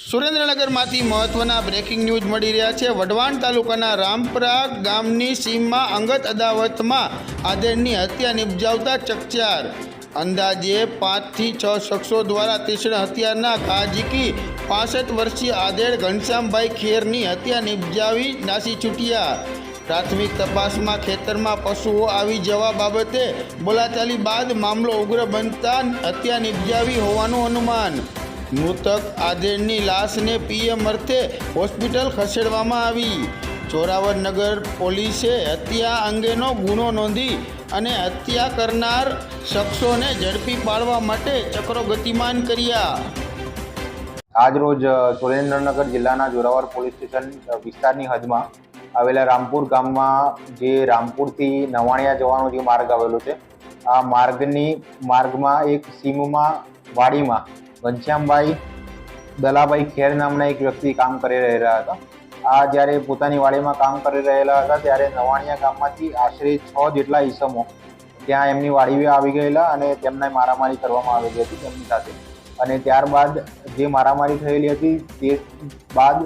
સુરેન્દ્રનગરમાંથી મહત્વના breaking news મળી રહ્યા છે. વઢવાણ તાલુકાના રામપરા ગામની સીમમાં અંગત અદાવતમાં આધેડની હત્યા નિપજાવતા ચકચાર. અંદાજે પાંચથી છ શખ્સો દ્વારા તીક્ષ્ણ હત્યાના કાજીકી પાસઠ વર્ષીય આદેડ ઘનશ્યામભાઈ ખેરની હત્યા નિપજાવી નાસી છૂટ્યા. પ્રાથમિક તપાસમાં ખેતરમાં પશુઓ આવી જવા બાબતે બોલાચાલી બાદ મામલો ઉગ્ર બનતા હત્યા નિપજાવી હોવાનું અનુમાન. મૃતક આધેડની લાશને પીએમ અર્થે હોસ્પિટલ ખસેડવામાં આવી. ચોરાવરનગર પોલીસે હત્યા અંગેનો ગુનો નોંધી અને હત્યા કરનાર શખ્સોને ઝડપી પાડવા માટે ચક્રો ગતિમાન કર્યા. આજરોજ સુરેન્દ્રનગર જિલ્લાના જોરાવર પોલીસ સ્ટેશન વિસ્તારની હદમાં આવેલા રામપુર ગામમાં જે રામપુરથી નવાણિયા જવાનો જે માર્ગ આવેલો છે, આ માર્ગની, માર્ગમાં એક સીમમાં વાડીમાં ઘનશ્યામભાઈ દલાભાઈ ખેર નામના એક વ્યક્તિ કામ કરી રહેલા હતા. આ જ્યારે પોતાની વાડીમાં કામ કરી રહેલા હતા, ત્યારે નવાણિયા ગામમાંથી આશરે છ જેટલા ઈસમો ત્યાં એમની વાડી આવી ગયેલા અને તેમને મારામારી કરવામાં આવેલી હતી તેમની સાથે. અને ત્યારબાદ જે મારામારી થયેલી હતી, તે બાદ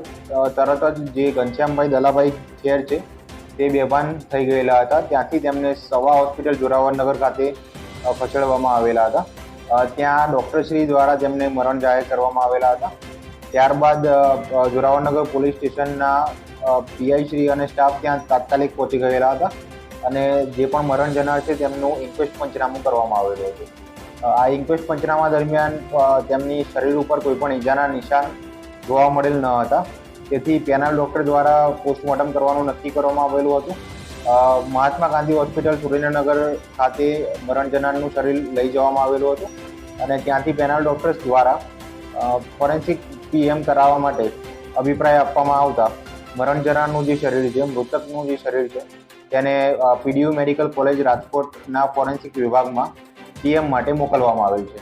તરત જ જે ઘનશ્યામભાઈ દલાભાઈ ખેર છે, તે બેભાન થઈ ગયેલા હતા. ત્યાંથી તેમને સવા હોસ્પિટલ જોરાવરનગર ખાતે ખસેડવામાં આવેલા હતા. ત્યાં ડૉક્ટરશ્રી દ્વારા જેમને મરણ જાહેર કરવામાં આવેલા હતા. ત્યારબાદ જોરાવરનગર પોલીસ સ્ટેશનના પીઆઈ શ્રી અને સ્ટાફ ત્યાં તાત્કાલિક પહોંચી ગયેલા હતા અને જે પણ મરણ જનાર છે તેમનું ઇન્ક્વેસ્ટ પંચનામું કરવામાં આવેલું હતું. આ ઇન્ક્વેસ્ટ પંચનામા દરમિયાન તેમની શરીર ઉપર કોઈ પણ ઈજાના નિશાન જોવા મળેલ ન હતા. તેથી પેનલ ડૉક્ટર દ્વારા પોસ્ટમોર્ટમ કરવાનું નક્કી કરવામાં આવેલું હતું. મહાત્મા ગાંધી હોસ્પિટલ સુરેન્દ્રનગર ખાતે મરણ જનારનું શરીર લઈ જવામાં આવેલું હતું અને ત્યાંથી પેનલ ડૉક્ટર્સ દ્વારા ફોરેન્સિક પીએમ કરાવવા માટે અભિપ્રાય આપવામાં આવતા મરણ જનારનું જે શરીર છે મૃતકનું જે શરીર છે તેને પીડીયુ મેડિકલ કોલેજ રાજકોટના ફોરેન્સિક વિભાગમાં પીએમ માટે મોકલવામાં આવેલ છે.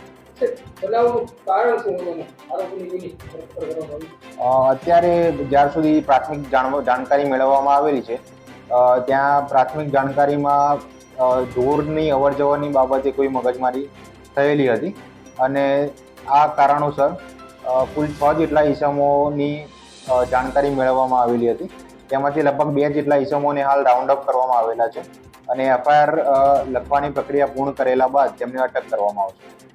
અત્યારે જ્યાર સુધી પ્રાથમિક જાણકારી મેળવવામાં આવેલી છે ત્યાં પ્રાથમિક જાણકારીમાં ઢોરની અવર જવરની બાબતે કોઈ મગજમારી થયેલી હતી. અને આ કારણોસર કુલ છ જેટલા ઈસમોની જાણકારી મેળવવામાં આવેલી હતી. તેમાંથી લગભગ બે જેટલા ઈસમોને હાલ રાઉન્ડ અપ કરવામાં આવેલા છે. અને એફઆઈઆર લખવાની પ્રક્રિયા પૂર્ણ કરેલા બાદ તેમને અટક કરવામાં આવશે.